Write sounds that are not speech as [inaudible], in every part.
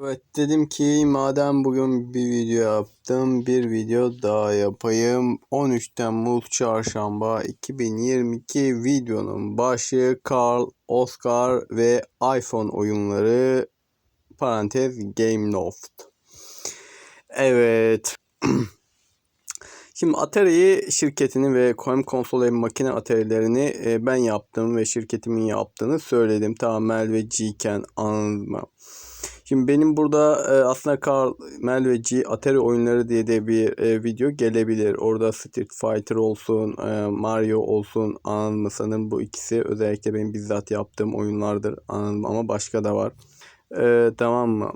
Evet dedim ki madem bugün bir video yaptım bir video daha yapayım. 13 Temmuz Çarşamba 2022 videonun başı Carl, Oscar ve iPhone oyunları parantez Game Loft. Evet. [clears throat] Şimdi Atari şirketini ve hem konsol hem makine Atari'lerini e, ben yaptım ve şirketimin yaptığını söyledim. Tamam Mel ve G-Ken mı? Şimdi benim burada e, aslında Carl Mel ve G Atari oyunları diye de bir e, video gelebilir. Orada Street Fighter olsun, e, Mario olsun anladın? Sanırım bu ikisi özellikle benim bizzat yaptığım oyunlardır anladın? Ama başka da var. E, tamam mı?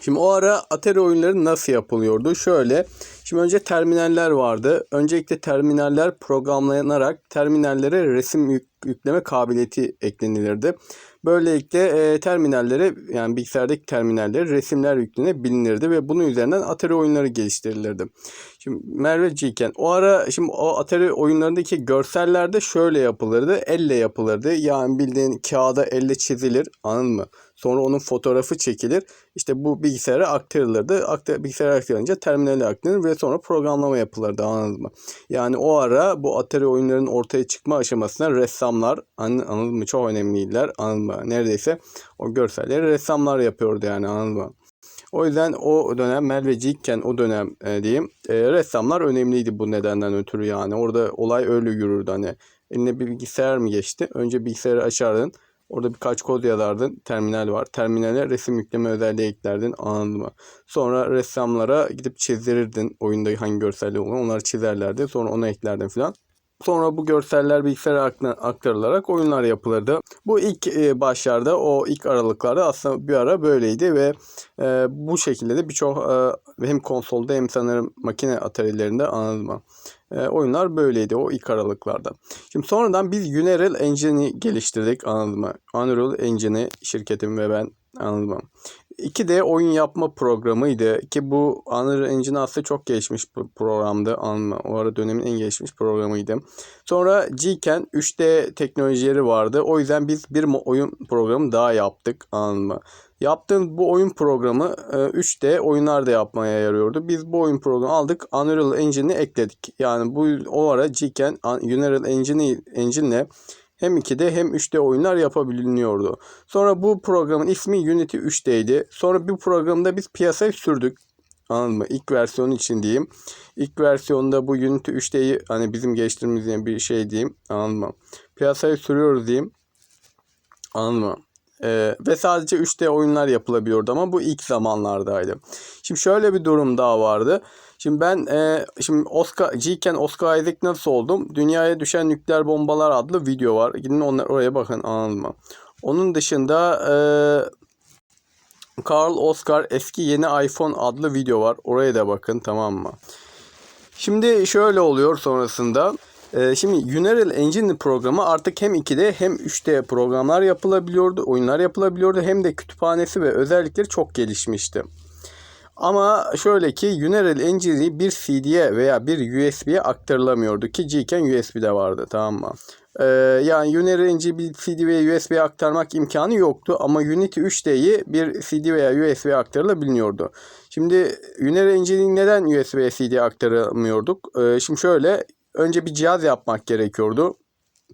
Şimdi o ara Atari oyunları nasıl yapılıyordu? Şöyle. Şimdi önce terminaller vardı. Öncelikle terminaller programlanarak terminallere resim yük- yükleme kabiliyeti eklenilirdi. Böylelikle e, terminallere yani bilgisayardaki terminallere resimler yüklenebilinirdi ve bunun üzerinden Atari oyunları geliştirilirdi. Şimdi Merve G'ken o ara şimdi o Atari oyunlarındaki görseller de şöyle yapılırdı. Elle yapılırdı. Yani bildiğin kağıda elle çizilir. Anladın mı? Sonra onun fotoğrafı çekilir. İşte bu bilgisayara aktarılırdı. Aktar, bilgisayara aktarılınca terminale aktarılır ve sonra programlama yapılırdı anladın mı? Yani o ara bu Atari oyunların ortaya çıkma aşamasında ressamlar an- anladın mı? Çok önemliydiler anladın mı? Neredeyse o görselleri ressamlar yapıyordu yani anladın mı? O yüzden o dönem Mel ve G'ken o dönem e, diyeyim e, ressamlar önemliydi bu nedenden ötürü yani. Orada olay öyle yürürdü hani. Eline bir bilgisayar mı geçti? Önce bilgisayarı açardın. Orada birkaç kod yazardın. Terminal var. Terminale resim yükleme özelliği eklerdin. Anladın mı? Sonra ressamlara gidip çizdirirdin. Oyunda hangi görselliği olan onları çizerlerdi. Sonra onu eklerdin filan. Sonra bu görseller bilgisayara aktarılarak oyunlar yapılırdı. Bu ilk e, başlarda o ilk aralıklarda aslında bir ara böyleydi ve e, bu şekilde de birçok e, hem konsolda hem sanırım makine atarilerinde anladın mı? E, oyunlar böyleydi o ilk aralıklarda. Şimdi sonradan biz Unreal Engine'i geliştirdik anladın mı? Unreal Engine'i şirketim ve ben anladın mı? 2D oyun yapma programıydı ki bu Unreal Engine aslında çok gelişmiş bir programdı? O ara dönemin en gelişmiş programıydı. Sonra Gken 3D teknolojileri vardı. O yüzden biz bir oyun programı daha yaptık anladın? Yaptığım bu oyun programı e, 3D oyunlar da yapmaya yarıyordu. Biz bu oyun programı aldık. Unreal Engine'i ekledik. Yani bu o ara Gken Unreal Engine'i Engine'le hem 2D hem 3D oyunlar yapabiliyordu. Sonra bu programın ismi Unity 3D'ydi. Sonra bu programda biz piyasaya sürdük. Anladın mı? İlk versiyonu için diyeyim. İlk versiyonda bu Unity 3D'yi hani bizim geliştirdiğimiz bir şey diyeyim. Anladın mı? Piyasaya sürüyoruz diyeyim. Anladın mı? Ee, ve sadece 3D oyunlar yapılabiliyordu ama bu ilk zamanlardaydı. Şimdi şöyle bir durum daha vardı. Şimdi ben e, şimdi Oscar Gken Oscar Isaac nasıl oldum? Dünyaya düşen nükleer bombalar adlı video var. Gidin onlar oraya bakın anladın? Onun dışında e, Carl Oscar eski yeni iPhone adlı video var. Oraya da bakın tamam mı? Şimdi şöyle oluyor sonrasında. Ee, şimdi Unreal Engine programı artık hem 2D hem 3D programlar yapılabiliyordu, oyunlar yapılabiliyordu. Hem de kütüphanesi ve özellikleri çok gelişmişti. Ama şöyle ki Unreal Engine'i bir CD'ye veya bir USB'ye aktarılamıyordu ki Gken USB'de vardı tamam mı? Ee, yani Engine'i bir CD veya USB'ye aktarmak imkanı yoktu ama Unity 3D'yi bir CD veya USB'ye aktarılabiliyordu. Şimdi Engine'i neden USB'ye CD aktaramıyorduk? Ee, şimdi şöyle önce bir cihaz yapmak gerekiyordu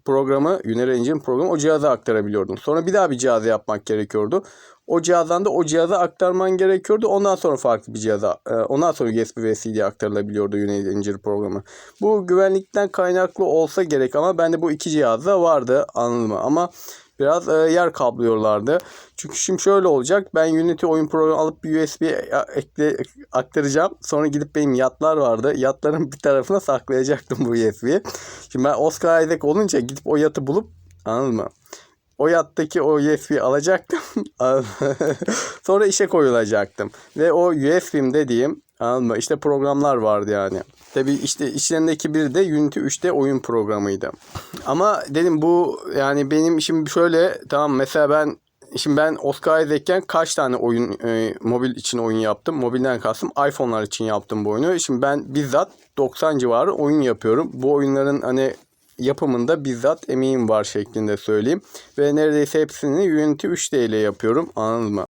programı, Unreal Engine programı o cihaza aktarabiliyordun. Sonra bir daha bir cihaz yapmak gerekiyordu. O cihazdan da o cihaza aktarman gerekiyordu. Ondan sonra farklı bir cihaza, e, ondan sonra USB ve CD aktarılabiliyordu Unreal Engine programı. Bu güvenlikten kaynaklı olsa gerek ama bende bu iki cihazda vardı anladın mı? Ama biraz e, yer kaplıyorlardı. Çünkü şimdi şöyle olacak. Ben Unity oyun programı alıp bir USB ekle, aktaracağım. Sonra gidip benim yatlar vardı. Yatların bir tarafına saklayacaktım bu USB'yi. Şimdi ben Oscar Isaac olunca gidip o yatı bulup anladın mı? O yattaki o USB'yi alacaktım. [laughs] Sonra işe koyulacaktım. Ve o USB'm dediğim anladın mı? İşte programlar vardı yani. Tabi işte içlerindeki biri de Unity 3'te oyun programıydı. Ama dedim bu yani benim şimdi şöyle tamam mesela ben Şimdi ben Oscar Isaac'ken kaç tane oyun e, mobil için oyun yaptım. Mobilden kastım iPhone'lar için yaptım bu oyunu. Şimdi ben bizzat 90 civarı oyun yapıyorum. Bu oyunların hani yapımında bizzat emeğim var şeklinde söyleyeyim. Ve neredeyse hepsini Unity 3D ile yapıyorum. Anladın mı?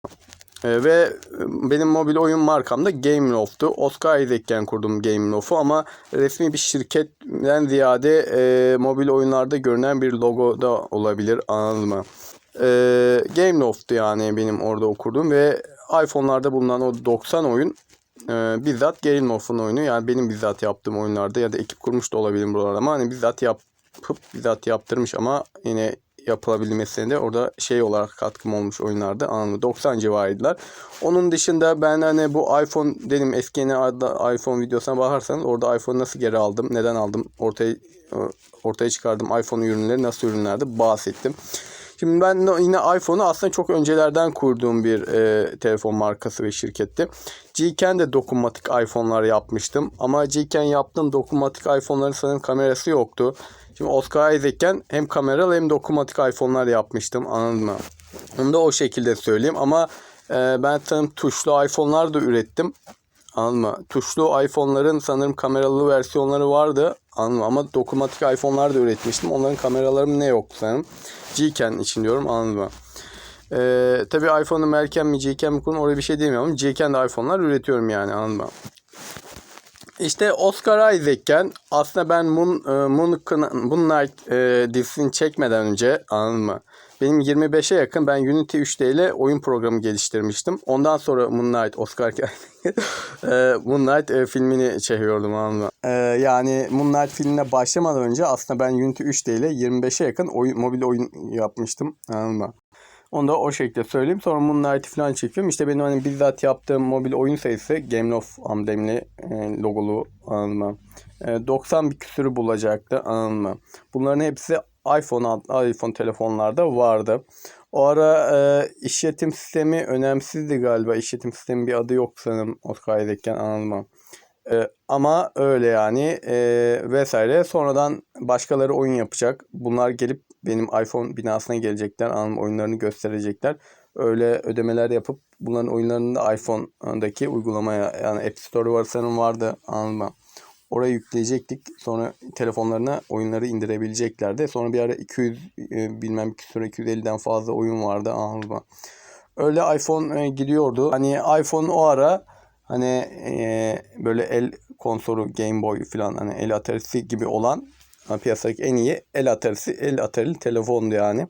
E, ve e, benim mobil oyun markam da Gameloft'tu. Oscar Isaac'ken kurdum Gameloft'u ama resmi bir şirketten ziyade e, mobil oyunlarda görünen bir logo da olabilir anladın mı? E, Gameloft'tu yani benim orada okurdum ve iPhone'larda bulunan o 90 oyun e, bizzat Gameloft'un oyunu. Yani benim bizzat yaptığım oyunlarda ya da ekip kurmuş da olabilirim buralarda ama hani bizzat yapıp bizzat yaptırmış ama yine yapılabilmesine de orada şey olarak katkım olmuş oyunlarda anlamda 90 civarıydılar. Onun dışında ben hani bu iPhone dedim eski yeni iPhone videosuna bakarsanız orada iPhone nasıl geri aldım, neden aldım, ortaya ortaya çıkardım iPhone ürünleri nasıl ürünlerdi bahsettim. Şimdi ben yine iPhone'u aslında çok öncelerden kurduğum bir e, telefon markası ve şirketti. Gken de dokunmatik iPhone'lar yapmıştım. Ama Gken yaptığım dokunmatik iPhone'ların sanırım kamerası yoktu. Şimdi Oscar Isaac'ken hem kameralı hem dokunmatik iPhone'lar yapmıştım anladın mı? Onu da o şekilde söyleyeyim ama e, ben sanırım tuşlu iPhone'lar da ürettim. Anladın mı? Tuşlu iPhone'ların sanırım kameralı versiyonları vardı. Anladın mı? Ama dokunmatik iPhone'lar da üretmiştim. Onların kameralarım ne yoktu sanırım. Gken için diyorum anladın mı? Ee, tabii iPhone'u Merken mi Gken mi kullanıyorum oraya bir şey demiyorum. Gken de iPhone'lar üretiyorum yani anladın mı? İşte Oscar Isaac'ken aslında ben Moon, e, Moon, Moonlight e, dizisini çekmeden önce anladın mı? Benim 25'e yakın ben Unity 3D ile oyun programı geliştirmiştim. Ondan sonra Moonlight Oscar [laughs] e, Moonlight e, filmini çekiyordum anladın mı? E, yani Moonlight filmine başlamadan önce aslında ben Unity 3D ile 25'e yakın oyun, mobil oyun yapmıştım anladın mı? Onu da o şekilde söyleyeyim. Sonra Moonlight'ı falan çekiyorum. İşte benim hani bizzat yaptığım mobil oyun sayısı Gameloft amblemli e, logolu anladın? E, 90 bir küsürü bulacaktı anladın? Bunların hepsi iPhone iPhone telefonlarda vardı. O ara e, işletim sistemi önemsizdi galiba. İşletim sistemi bir adı yok sanırım o kaydekken anladın mı? E, ama öyle yani e, vesaire. Sonradan başkaları oyun yapacak. Bunlar gelip benim iPhone binasına gelecekler. Anım oyunlarını gösterecekler. Öyle ödemeler yapıp bunların oyunlarını da iPhone'daki uygulamaya yani App Store var sanırım vardı anladın Oraya yükleyecektik. Sonra telefonlarına oyunları indirebileceklerdi. Sonra bir ara 200 e, bilmem sonra 250'den fazla oyun vardı anladın Öyle iPhone e, gidiyordu. Hani iPhone o ara hani e, böyle el konsolu Game Boy falan hani el atarisi gibi olan piyasadaki en iyi el atarisi el atarili telefondu yani.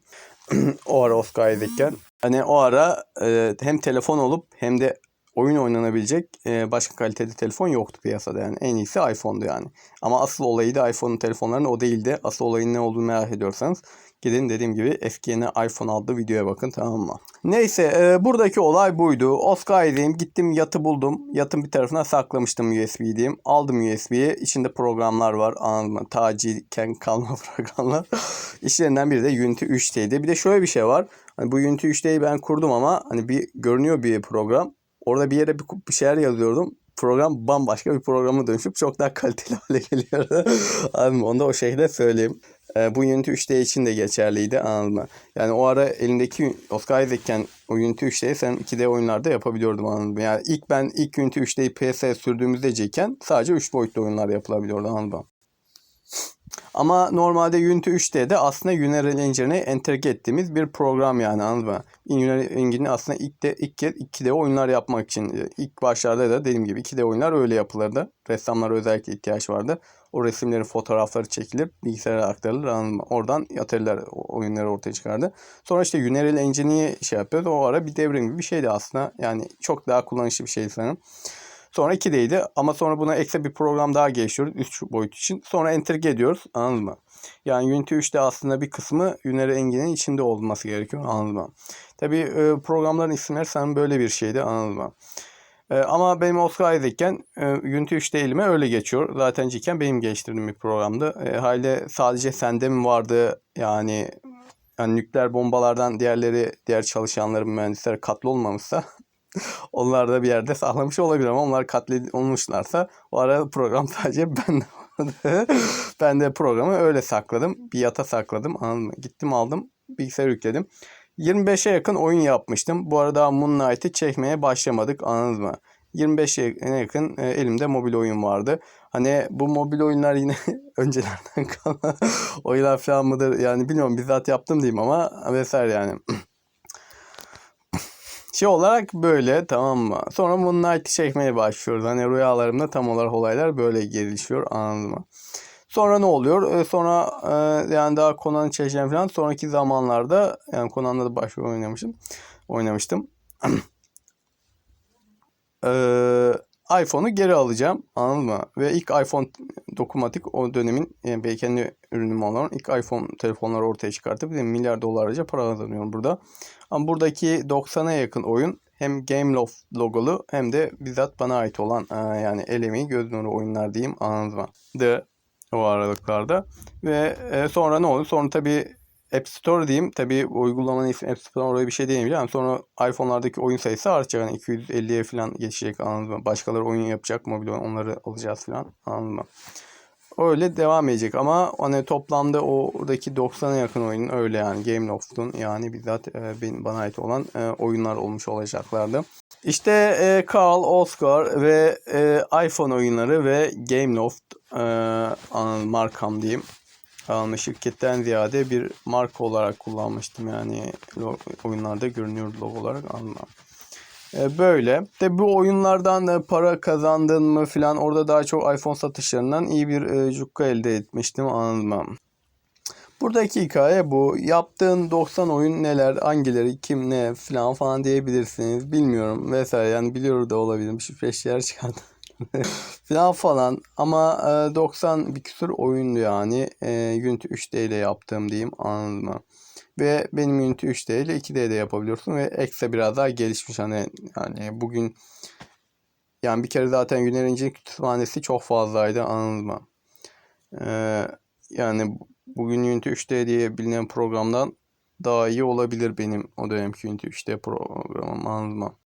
[clears throat] o ara Oscar'dayken. Hani o ara e, hem telefon olup hem de oyun oynanabilecek e, başka kaliteli telefon yoktu piyasada yani. En iyisi iPhone'du yani. Ama asıl olayı da iPhone'un telefonlarının o değildi. Asıl olayın ne olduğunu merak ediyorsanız Gidin dediğim gibi yeni iPhone adlı videoya bakın tamam mı? Neyse e, buradaki olay buydu. Oscar'dayım gittim yatı buldum. Yatın bir tarafına saklamıştım USB diyeyim. Aldım USB'yi. İçinde programlar var. Anladın Taciken kalma [laughs] programlar. İçlerinden biri de Unity 3D'ydi. Bir de şöyle bir şey var. Hani bu Unity 3D'yi ben kurdum ama hani bir görünüyor bir program. Orada bir yere bir, bir şeyler yazıyordum program bambaşka bir programa dönüşüp çok daha kaliteli [laughs] hale geliyor. Mı? Onu da o şekilde söyleyeyim. E, bu Unity 3D için de geçerliydi anladın mı? Yani o ara elindeki Oscar Isaac'ken o Unity 3D'yi sen 2D oyunlarda yapabiliyordum anladın mı? Yani ilk ben ilk Unity 3D'yi PS'ye sürdüğümüzdeyken sadece 3 boyutlu oyunlar yapılabiliyordu anladın mı? Ama normalde Unity 3D'de aslında Unreal Engine'e entegre ettiğimiz bir program yani anladın mı? Unreal Engine aslında ilk de ilk kez 2D oyunlar yapmak için ilk başlarda da dediğim gibi 2D oyunlar öyle yapılırdı. Ressamlara özellikle ihtiyaç vardı. O resimlerin fotoğrafları çekilir, bilgisayara aktarılır. Oradan atariler oyunları ortaya çıkardı. Sonra işte Unreal Engine'i şey yapıyordu. O ara bir devrim gibi bir şeydi aslında. Yani çok daha kullanışlı bir şeydi sanırım. Sonra 2'deydi ama sonra buna ekstra bir program daha geçiyoruz 3 boyut için. Sonra entegre ediyoruz anladın mı? Yani Unity 3'te aslında bir kısmı Unity Engine'in içinde olması gerekiyor anladın mı? Tabi programların isimleri sanırım böyle bir şeydi anladın mı? E, ama benim Oscar Isaac'ken e, Unity 3'te elime öyle geçiyor. Zaten ciken benim geliştirdiğim bir programdı. E, haliyle sadece sende mi vardı yani yani nükleer bombalardan diğerleri diğer çalışanların mühendisler katlı olmamışsa [laughs] onlar da bir yerde saklamış olabilir ama onlar katledilmişlerse o ara program [laughs] sadece ben ben de programı öyle sakladım. Bir yata sakladım. Anladın mı? Gittim aldım. Bilgisayar yükledim. 25'e yakın oyun yapmıştım. Bu arada Moonlight'ı çekmeye başlamadık. Anladınız mı? 25'e yakın e, elimde mobil oyun vardı. Hani bu mobil oyunlar yine [laughs] öncelerden kalan [laughs] oyunlar falan mıdır? Yani bilmiyorum bizzat yaptım diyeyim ama vesaire yani. [clears throat] Şey olarak böyle tamam mı? Sonra Moonlight'ı çekmeye başlıyoruz. Hani rüyalarımda tam olarak olaylar böyle gelişiyor anladın mı? Sonra ne oluyor? Ee, sonra e, yani daha Conan'ı çekeceğim falan. Sonraki zamanlarda yani Conan'da da başrol oynamışım. Oynamıştım. Ee, [clears throat] iPhone'u geri alacağım. Anladın mı? Ve ilk iPhone dokunmatik o dönemin yani belki kendi ürünüm olan ilk iPhone telefonları ortaya çıkartıp milyar dolarca para kazanıyorum burada. Ama buradaki 90'a yakın oyun hem Gameloft logolu hem de bizzat bana ait olan e, yani el göz nuru oyunlar diyeyim anladın mı? De o aralıklarda. Ve e, sonra ne oldu? Sonra tabii App Store diyeyim. Tabii uygulamanın ismi App Store oraya bir şey diyemeyeceğim. Sonra iPhone'lardaki oyun sayısı artacak. Yani 250'ye falan geçecek anladın mı? Başkaları oyun yapacak mobil onları alacağız falan anladın mı? Öyle devam edecek ama hani toplamda oradaki 90'a yakın oyunun öyle yani Gameloft'un yani bizzat e, benim, bana ait olan e, oyunlar olmuş olacaklardı. İşte e, Carl, Oscar ve e, iPhone oyunları ve Gameloft e, markam diyeyim. Alma şirketten ziyade bir marka olarak kullanmıştım yani oyunlarda görünüyor logo olarak alma. E, böyle. De bu oyunlardan da para kazandın mı filan orada daha çok iPhone satışlarından iyi bir e, cukka elde etmiştim anlamam. Buradaki hikaye bu. Yaptığın 90 oyun neler, hangileri, kim ne falan falan diyebilirsiniz. Bilmiyorum vesaire yani biliyor da olabilirim. Şu beş yer çıkardım. [laughs] falan falan ama e, 90 bir küsur oyundu yani. E, Unity 3D ile yaptığım diyeyim anladın mı? Ve benim Unity 3D ile 2D de yapabiliyorsun ve ekstra biraz daha gelişmiş hani yani bugün yani bir kere zaten Güner İnci'nin kütüphanesi çok fazlaydı mı? Ee, yani bugün Unity 3D diye bilinen programdan daha iyi olabilir benim o dönemki Unity 3D programım mı?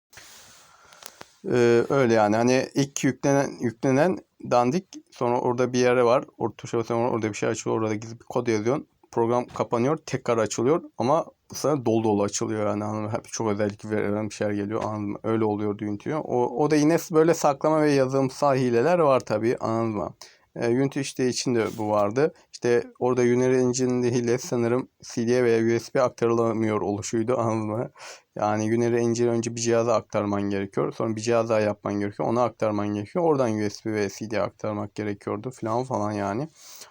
Ee, öyle yani hani ilk yüklenen yüklenen dandik sonra orada bir yere var. Orada tuşa basıyorsun orada bir şey açıyor orada gizli bir kod yazıyorsun program kapanıyor tekrar açılıyor ama bu sefer dolu dolu açılıyor yani anladın Hep çok özellik veren bir şeyler geliyor anladın Öyle oluyor Unity. O, o da yine böyle saklama ve yazılımsal hileler var tabii anladın? E, Unity işte içinde bu vardı. İşte orada Unity Engine'de hile sanırım CD'ye veya USB aktarılamıyor oluşuydu anladın mı? Yani Unity Engine önce bir cihaza aktarman gerekiyor. Sonra bir cihaz daha yapman gerekiyor. Ona aktarman gerekiyor. Oradan USB ve CD aktarmak gerekiyordu falan falan yani.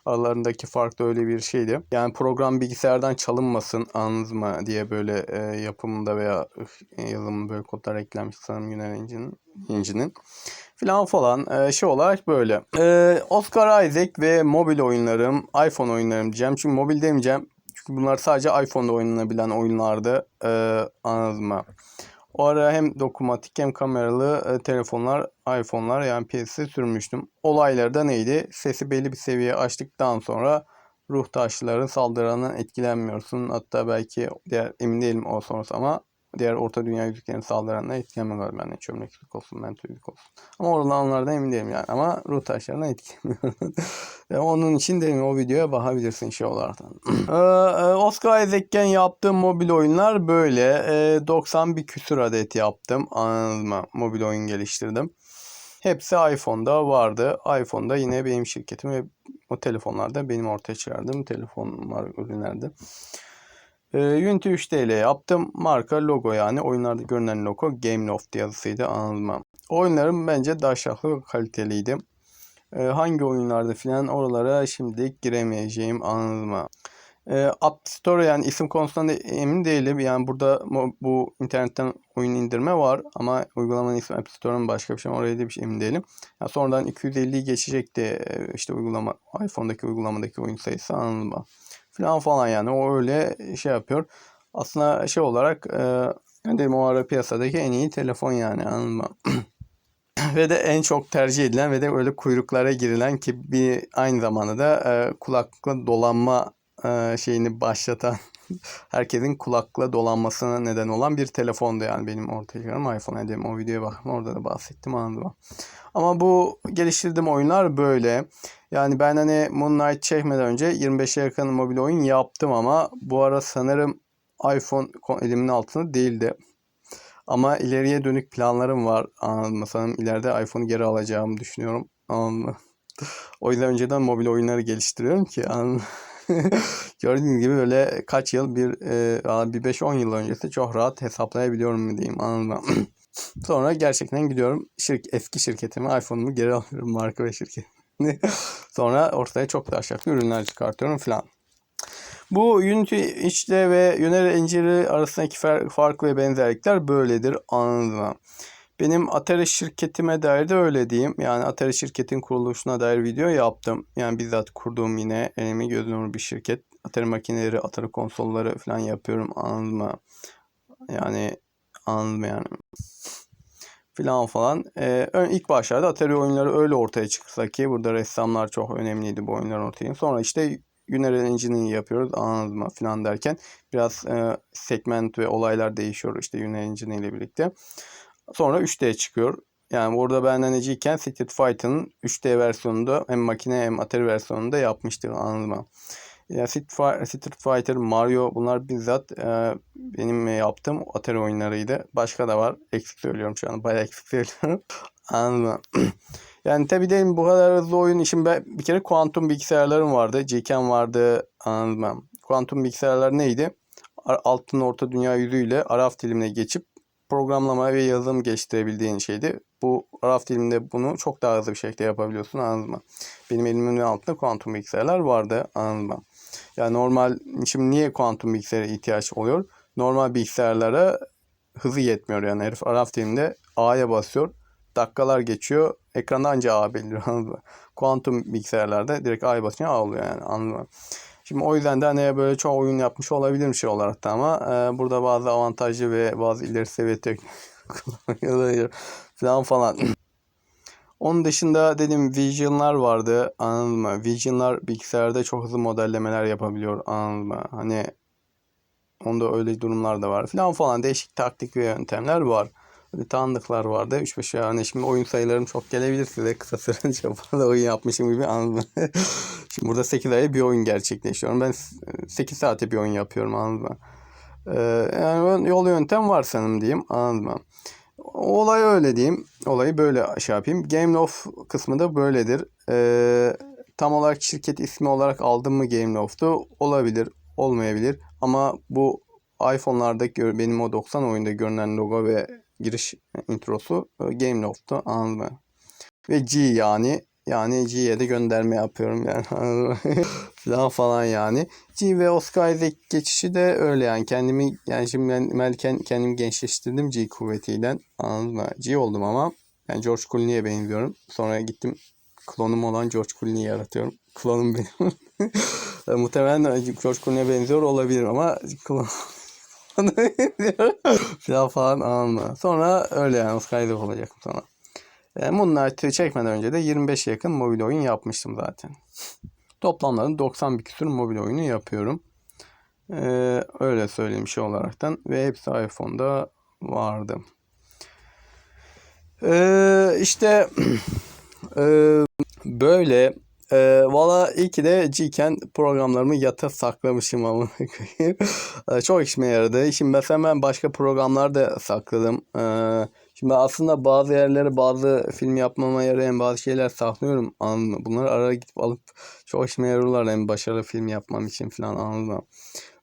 Aralarındaki fark da öyle bir şeydi. Yani program bilgisayardan çalınmasın anladınız mı diye böyle e, yapımında veya e, yazılımında böyle kodlar eklenmiş sanırım Unity Engine'in. Engine'in falan falan e, şey olarak böyle. E, Oscar Isaac ve mobil oyunlarım, iPhone oyunlarım diyeceğim. Çünkü mobil demeyeceğim. Çünkü bunlar sadece iPhone'da oynanabilen oyunlardı. E, anladın mı? O ara hem dokunmatik hem kameralı telefonlar, iPhone'lar yani piyasaya sürmüştüm. Olaylar da neydi? Sesi belli bir seviyeye açtıktan sonra ruh taşların saldırılarından etkilenmiyorsun. Hatta belki diğer emin değilim o sonrası ama diğer orta dünya yüzüklerin saldırılarına etkilenme galiba. Yani çömleklik olsun, mentollik olsun. Ama oradan onlardan emin değilim yani. Ama ruh taşlarına etkilenmiyor. [laughs] yani onun için dedim o videoya bakabilirsin şey olarak. [clears throat] ee, e, Oscar Isaac'ken yaptığım mobil oyunlar böyle. Ee, 90 bir küsur adet yaptım. Anladın mı? Mobil oyun geliştirdim. Hepsi iPhone'da vardı. iPhone'da yine benim şirketim ve o telefonlarda benim ortaya çıkardığım telefonlar ürünlerdi. E, Unity 3D ile yaptım. Marka logo yani oyunlarda görünen logo Gameloft yazısıydı anılma. Oyunlarım bence daşaklı ve kaliteliydi. E, hangi oyunlarda filan oralara şimdi giremeyeceğim anılma. E, App Store yani isim konusunda emin değilim. Yani burada bu internetten oyun indirme var ama uygulamanın ismi App Store'un başka bir şey oraya da bir şey emin değilim. Yani sonradan 250'yi geçecekti e, işte uygulama iPhone'daki uygulamadaki oyun sayısı anılma falan falan yani o öyle şey yapıyor. Aslında şey olarak e, dedim o ara piyasadaki en iyi telefon yani anladın mı? [clears throat] ve de en çok tercih edilen ve de öyle kuyruklara girilen ki bir aynı zamanda da e, kulaklıkla dolanma e, şeyini başlatan [laughs] herkesin kulakla dolanmasına neden olan bir telefondu yani benim ortaya çıkarım iPhone dedim o videoya bakın orada da bahsettim anladım. Ama bu geliştirdiğim oyunlar böyle. Yani ben hani Moonlight çekmeden önce 25'e yakın mobil oyun yaptım ama bu ara sanırım iPhone elimin altında değildi. Ama ileriye dönük planlarım var. Anladın mı? Sanırım ileride iPhone'u geri alacağımı düşünüyorum. Anladın? [laughs] O yüzden önceden mobil oyunları geliştiriyorum ki anladın mı? [laughs] Gördüğünüz gibi böyle kaç yıl bir e, bir 5-10 yıl öncesi çok rahat hesaplayabiliyorum mu diyeyim mı? [laughs] Sonra gerçekten gidiyorum şirk eski şirketimi iPhone'umu geri alıyorum marka ve şirketini. [laughs] Sonra ortaya çok daha şartlı ürünler çıkartıyorum falan. Bu Unity içte ve Unreal Engine arasındaki fark ve benzerlikler böyledir anladın? Benim Atari şirketime dair de öyle diyeyim. Yani Atari şirketin kuruluşuna dair video yaptım. Yani bizzat kurduğum yine elimi göz nuru bir şirket. Atari makineleri, Atari konsolları falan yapıyorum anladın mı? Yani anladın yani? Filan falan. Ee, ilk başlarda Atari oyunları öyle ortaya çıksa ki burada ressamlar çok önemliydi bu oyunların ortaya. Sonra işte Unreal Engine'i yapıyoruz anladın mı filan derken biraz e, segment ve olaylar değişiyor işte Unreal Engine ile birlikte. Sonra 3D çıkıyor. Yani orada benden neciyken Street Fighter'ın 3D versiyonunda hem makine hem Atari versiyonunda yapmıştık anladın mı? Yani Street Fi- Street Fighter, Mario bunlar bizzat e, benim yaptığım Atari oyunlarıydı. Başka da var. Eksik söylüyorum şu an. Bayağı eksik söylüyorum. [laughs] Anladın mı? [clears throat] Yani tabii dedim bu kadar hızlı oyun için ben bir kere kuantum bilgisayarlarım vardı. GCam vardı. Anladın mı? Kuantum bilgisayarlar neydi? Altın orta dünya yüzüyle Araf dilimine geçip programlama ve yazılım geliştirebildiğin şeydi. Bu Araf diliminde bunu çok daha hızlı bir şekilde yapabiliyorsun anladın mı? Benim elimin altında kuantum bilgisayarlar vardı anladın mı? Yani normal şimdi niye kuantum bilgisayara ihtiyaç oluyor? Normal bilgisayarlara hızı yetmiyor yani herif Araf diliminde A'ya basıyor. Dakikalar geçiyor. Ekranda anca A beliriyor anladın mı? Kuantum bilgisayarlarda direkt A'ya basınca A oluyor yani anladın mı? Şimdi o yüzden de hani böyle çok oyun yapmış olabilirim şey olarak da ama e, burada bazı avantajlı ve bazı ileri seviye [laughs] kullanılıyor falan falan. [clears throat] Onun dışında dedim Vision'lar vardı anladın mı? Vision'lar bilgisayarda çok hızlı modellemeler yapabiliyor anladın mı? Hani onda öyle durumlar da var falan falan değişik taktik ve yöntemler var. Böyle tanıdıklar vardı. 3-5 yani şimdi oyun sayılarım çok gelebilir size kısa sürece fazla oyun yapmışım gibi anladın [laughs] şimdi burada 8 aya bir oyun gerçekleştiriyorum. Ben 8 saate bir oyun yapıyorum anladın mı? Ee, yani yol yöntem var sanırım diyeyim anladın mı? Olay öyle diyeyim. Olayı böyle şey yapayım. Gameloft kısmı da böyledir. Ee, tam olarak şirket ismi olarak aldım mı Gameloft'u? Olabilir, olmayabilir. Ama bu iPhone'larda benim o 90 oyunda görünen logo ve giriş introsu e, Gameloft'tu anladın mı? Ve G yani yani G'ye de gönderme yapıyorum yani [laughs] [laughs] falan falan yani. G ve Oscar Isaac geçişi de öyle yani kendimi yani şimdi ben, ben kend- kendimi gençleştirdim G kuvvetiyle anladın mı? G oldum ama yani George Clooney'e benziyorum. Sonra gittim klonum olan George Clooney'i yaratıyorum. Klonum benim. [laughs] E, Muhtemelen George Clooney'e benziyor olabilir ama klon falan falan mı? Sonra öyle yani Oscar Isaac olacak sonra. E, Moonlight'ı çekmeden önce de 25 yakın mobil oyun yapmıştım zaten. Toplamda 90 bir küsur mobil oyunu yapıyorum. Ee, öyle söyleyeyim şey olaraktan. Ve hepsi iPhone'da vardı. Ee, işte [clears throat] e, böyle e, valla iyi ki de Gken programlarımı yata saklamışım ama [laughs] e, çok işime yaradı. Şimdi mesela ben başka programlar da sakladım. E, şimdi aslında bazı yerlere bazı film yapmama yarayan bazı şeyler saklıyorum anladın mı? Bunları ara gidip alıp çok işime yarıyorlar hem başarılı film yapmam için falan anladın mı?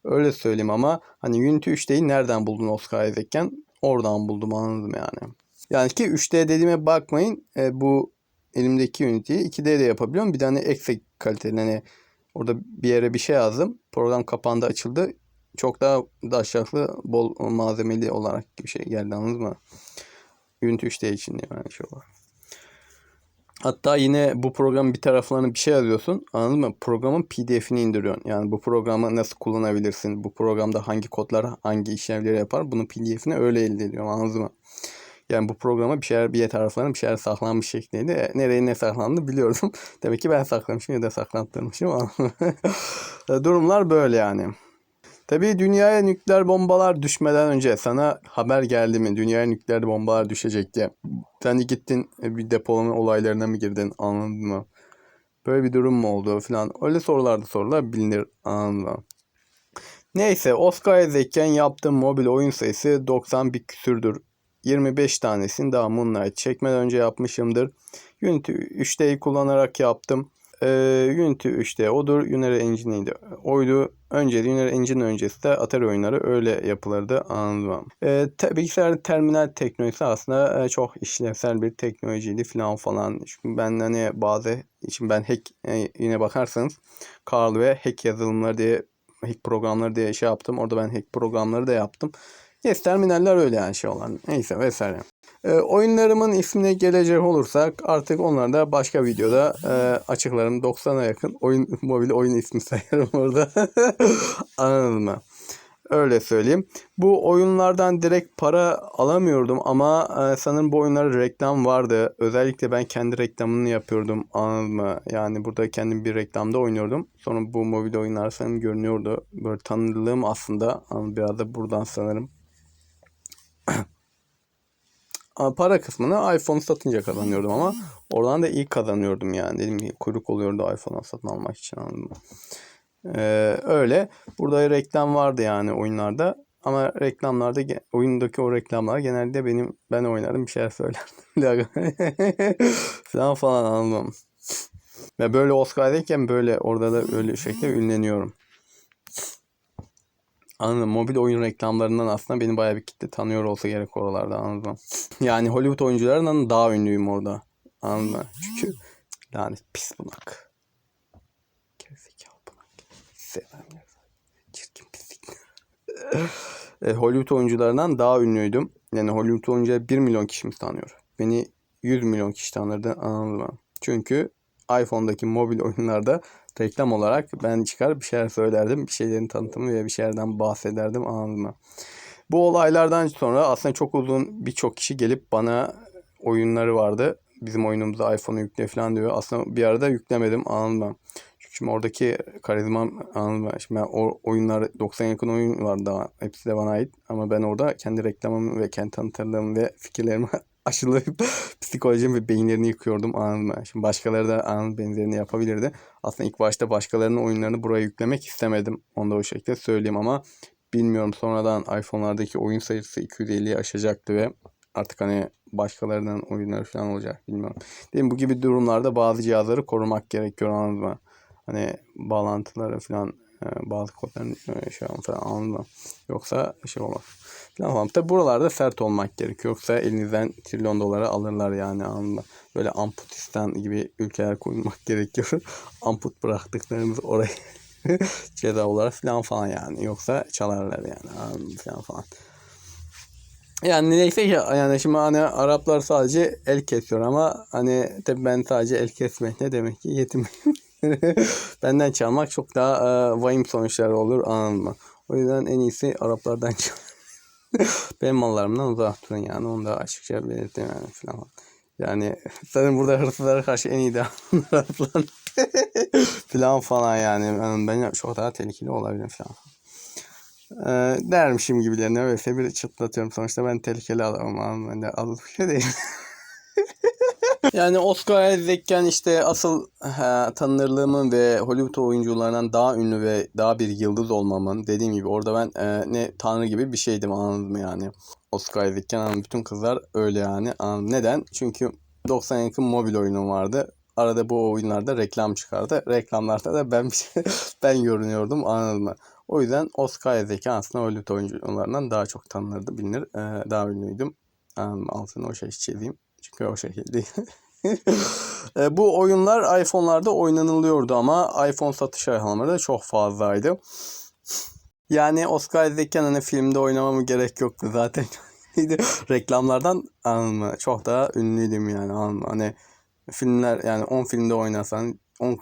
Öyle söyleyeyim ama hani Unity 3D'yi nereden buldun Oscar Isaac'ken? Oradan buldum anladım yani. Yani ki 3D dediğime bakmayın. E, bu elimdeki Unity'yi 2D de yapabiliyorum. Bir tane eksik kaliteli hani orada bir yere bir şey yazdım. Program kapandı açıldı. Çok daha daşaklı bol malzemeli olarak bir şey geldi anladın mı? Unity 3D için yani şey olarak. Hatta yine bu programın bir taraflarına bir şey yazıyorsun. Anladın mı? Programın PDF'ini indiriyorsun. Yani bu programı nasıl kullanabilirsin? Bu programda hangi kodlar hangi işlevleri yapar? Bunun PDF'ini öyle elde ediyorum. Anladın mı? Yani bu programa bir şeyler bir taraflarına bir şeyler saklanmış şeklindeydi. E, nereye ne saklandı biliyordum. [laughs] Demek ki ben saklamışım ya da saklattırmışım. [laughs] Durumlar böyle yani. Tabii dünyaya nükleer bombalar düşmeden önce sana haber geldi mi? Dünyaya nükleer bombalar düşecek diye. Sen de gittin e, bir depolama olaylarına mı girdin anladın mı? Böyle bir durum mu oldu falan. Öyle sorularda sorular bilinir anladın mı? Neyse Oscar Isaac'ken yaptığım mobil oyun sayısı 90 bir küsürdür. 25 tanesini daha Moonlight çekmeden önce yapmışımdır. Unity 3D'yi kullanarak yaptım. e, Unity 3'te odur. Unity Engine'iydi. Oydu. Önce Unity Engine öncesi de Atari oyunları öyle yapılırdı. Anladım. E, te, bilgisayar terminal teknolojisi aslında e, çok işlevsel bir teknolojiydi falan falan. Çünkü ben hani bazı için ben hack e, yine bakarsanız Carl ve hack yazılımları diye hack programları diye şey yaptım. Orada ben hack programları da yaptım. Yes, terminaller öyle yani şey olan. Neyse vesaire. E, oyunlarımın ismine gelecek olursak artık onları da başka videoda e, açıklarım. 90'a yakın oyun [laughs] mobil oyun ismi sayarım orada. [laughs] Anladın mı? Öyle söyleyeyim. Bu oyunlardan direkt para alamıyordum ama e, sanırım bu oyunlarda reklam vardı. Özellikle ben kendi reklamını yapıyordum. Anladın mı? Yani burada kendim bir reklamda oynuyordum. Sonra bu mobil oyunlar sanırım görünüyordu. Böyle tanıdığım aslında. Biraz da buradan sanırım. [clears throat] Para kısmını iPhone satınca kazanıyordum ama oradan da iyi kazanıyordum yani. Dedim ki kuyruk oluyordu iPhone satın almak için anladın mı? Ee, öyle. Burada reklam vardı yani oyunlarda. Ama reklamlarda oyundaki o reklamlar genelde benim ben oynarım bir şeyler söylerdim. [laughs] [laughs] falan falan anlamam. Ve böyle Oscar'dayken böyle orada da öyle şekilde ünleniyorum. Anladım. Mobil oyun reklamlarından aslında beni bayağı bir kitle tanıyor olsa gerek oralarda anladım. [laughs] Yani Hollywood oyuncularından daha ünlüyüm orada. Anladın mı? Çünkü lanet pis bunak. Gerizekalı bunak. Sevmem ya. Çirkin pislik. [laughs] e, Hollywood oyuncularından daha ünlüydüm. Yani Hollywood oyuncuları 1 milyon kişi mi tanıyor? Beni 100 milyon kişi tanırdı anladın mı? Çünkü iPhone'daki mobil oyunlarda reklam olarak ben çıkar bir şeyler söylerdim. Bir şeylerin tanıtımı ve bir şeylerden bahsederdim mı? Bu olaylardan sonra aslında çok uzun birçok kişi gelip bana oyunları vardı. Bizim oyunumuza iPhone'u yükle falan diyor. Aslında bir arada yüklemedim mı? Çünkü şimdi oradaki karizmam mı? Şimdi ben o oyunlar 90 yakın oyun var daha. Hepsi de bana ait. Ama ben orada kendi reklamımı ve kendi tanıtımlarımı ve fikirlerimi [laughs] aşılayıp [laughs] psikolojim ve beyinlerini yıkıyordum mı? Şimdi başkaları da anın benzerini yapabilirdi. Aslında ilk başta başkalarının oyunlarını buraya yüklemek istemedim. Onu da o şekilde söyleyeyim ama bilmiyorum sonradan iPhone'lardaki oyun sayısı 250'yi aşacaktı ve artık hani başkalarının oyunları falan olacak bilmiyorum. Değil mi? Bu gibi durumlarda bazı cihazları korumak gerekiyor anladın mı? Hani bağlantıları falan e, bazı kodların e, şey falan anladın mı? Yoksa şey olmaz. Falan. Tabi buralarda sert olmak gerekiyor. Yoksa elinizden trilyon dolara alırlar yani mı? Böyle Amputistan gibi ülkeler koymak [laughs] gerekiyor. Amput bıraktıklarımız oraya [laughs] ceza olarak falan falan yani. Yoksa çalarlar yani falan falan. Yani neyse ki yani şimdi hani Araplar sadece el kesiyor ama hani tabi ben sadece el kesmek ne demek ki yetim. [laughs] Benden çalmak çok daha e, vahim sonuçlar olur anladın? O yüzden en iyisi Araplardan çal. [laughs] Benim mallarımdan uzak durun yani onu da açıkça belirttim yani falan. Yani [laughs] senin burada hırsızlara karşı en iyi Araplar [laughs] falan falan yani. yani ben çok daha tehlikeli olabilirim falan. Ee, dermişim gibilerine öyleyse bir çıtlatıyorum. Sonuçta ben tehlikeli adamım. Ben de az bir şey değil. Yani Oscar Isaac'ken işte asıl he, tanınırlığımın ve Hollywood oyuncularından daha ünlü ve daha bir yıldız olmamın dediğim gibi orada ben e, ne tanrı gibi bir şeydim anladın mı yani. Oscar Isaac'ken anladım. bütün kızlar öyle yani anladım. Neden? Çünkü 90 yakın mobil oyunum vardı. Arada bu oyunlarda reklam çıkardı. Reklamlarda da ben şey, [laughs] ben görünüyordum anladın mı? O yüzden Oscar Isaac aslında Hollywood oyuncularından daha çok tanınırdı, bilinir. Ee, daha ünlüydüm. Um, altını o şey çizeyim. Çünkü o şekilde. [laughs] e, bu oyunlar iPhone'larda oynanılıyordu ama iPhone satış rakamları da çok fazlaydı. Yani Oscar Isaac'ken hani filmde oynamama gerek yoktu zaten. [laughs] Reklamlardan anladın Çok daha ünlüydüm yani anladın Hani filmler yani 10 filmde oynasan 10,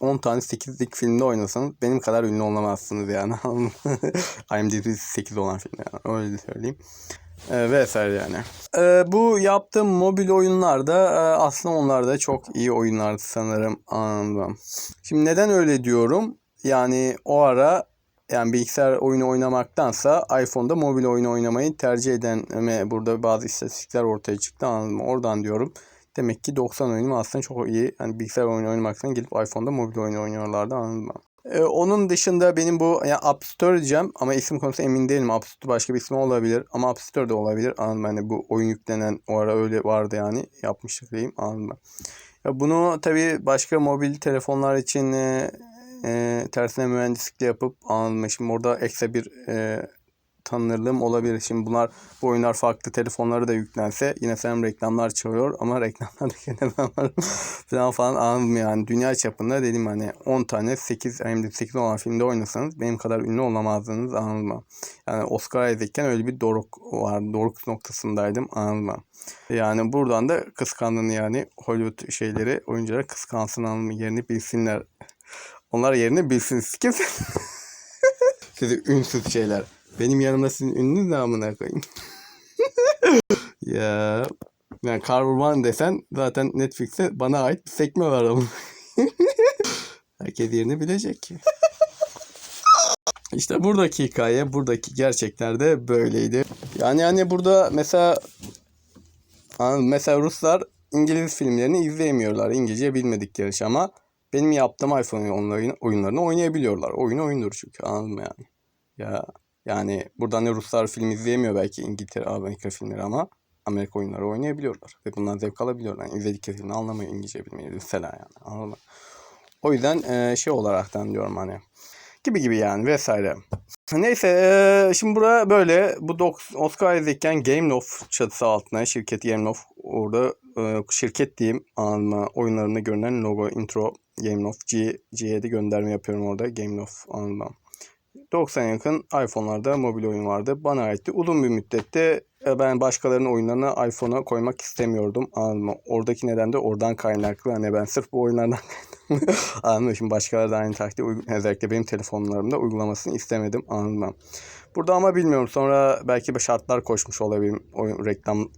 10 tane 8'lik filmde oynasanız benim kadar ünlü olamazsınız yani. [laughs] IMDb 8 olan film yani öyle söyleyeyim. E, vesaire yani. E, bu yaptığım mobil oyunlarda e, aslında onlar da çok iyi oyunlardı sanırım anladım. Şimdi neden öyle diyorum? Yani o ara yani bilgisayar oyunu oynamaktansa iPhone'da mobil oyunu oynamayı tercih eden burada bazı istatistikler ortaya çıktı anladım. Oradan diyorum. Demek ki 90 oyunum aslında çok iyi. Yani bilgisayar oyunu oynamaktan gelip iPhone'da mobil oyunu oynuyorlardı anladım. Ee, onun dışında benim bu yani App Store diyeceğim ama isim konusu emin değilim. App Store başka bir ismi olabilir ama App Store de olabilir. Anladım hani bu oyun yüklenen o ara öyle vardı yani yapmıştık diyeyim anladım. Ya bunu tabii başka mobil telefonlar için e, e, tersine mühendislik de yapıp anladım. Şimdi orada ekstra bir e, tanınırlığım olabilir. Şimdi bunlar bu oyunlar farklı telefonlara da yüklense yine sen reklamlar çalıyor ama [laughs] reklamlarda yine ben varım [laughs] falan falan anladım yani. Dünya çapında dedim hani 10 tane 8 hem de 8 olan filmde oynasanız benim kadar ünlü olamazdınız mı? Yani Oscar Isaac'ken öyle bir doruk var. Doruk noktasındaydım mı? Yani buradan da kıskandın yani Hollywood şeyleri oyuncuları kıskansın mı? Yerini bilsinler. Onlar yerini bilsin. [laughs] Sizi ünsüz şeyler. Benim yanımda sizin ünlünüz ne amına koyayım. [laughs] ya yani Carver desen zaten Netflix'te bana ait bir sekme var ama. [laughs] Herkes yerini bilecek. İşte buradaki hikaye, buradaki gerçekler de böyleydi. Yani hani burada mesela mesela Ruslar İngiliz filmlerini izleyemiyorlar İngilizce bilmedikleri için ama benim yaptığım iPhone oyunlarını oynayabiliyorlar. Oyun oyundur çünkü anladın mı yani? Ya yani buradan ne Ruslar film izleyemiyor belki İngiltere, Amerika filmleri ama Amerika oyunları oynayabiliyorlar. Ve bundan zevk alabiliyorlar. Yani izledikleri filmi anlamayı İngilizce bilmeyi mesela yani anladın? O yüzden e, şey olaraktan diyorum hani gibi gibi yani vesaire. Neyse e, şimdi bura böyle bu dok- Oscar Isaac'ken Gameloft çatısı altına şirket Gameloft orada e, şirket diyeyim anma oyunlarında görünen logo intro Gameloft G, G'ye de gönderme yapıyorum orada Gameloft anma. 90 yakın iPhone'larda mobil oyun vardı. Bana aitti. Uzun bir müddette e, ben başkalarının oyunlarını iPhone'a koymak istemiyordum. Anladın? Oradaki neden de oradan kaynaklı. Hani ben sırf bu oyunlardan. [laughs] [laughs] Anladın? Şimdi başkaları da aynı taktiği özellikle benim telefonlarımda uygulamasını istemedim. Anladın mı? Burada ama bilmiyorum. Sonra belki şartlar koşmuş olabilirim. Oyun, reklam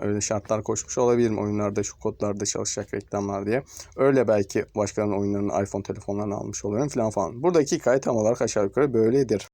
öyle şartlar koşmuş olabilirim. Oyunlarda şu kodlarda çalışacak reklamlar diye. Öyle belki başkalarının oyunlarını iPhone telefonlarını almış oluyorum falan falan. Buradaki hikaye tam olarak aşağı yukarı böyledir.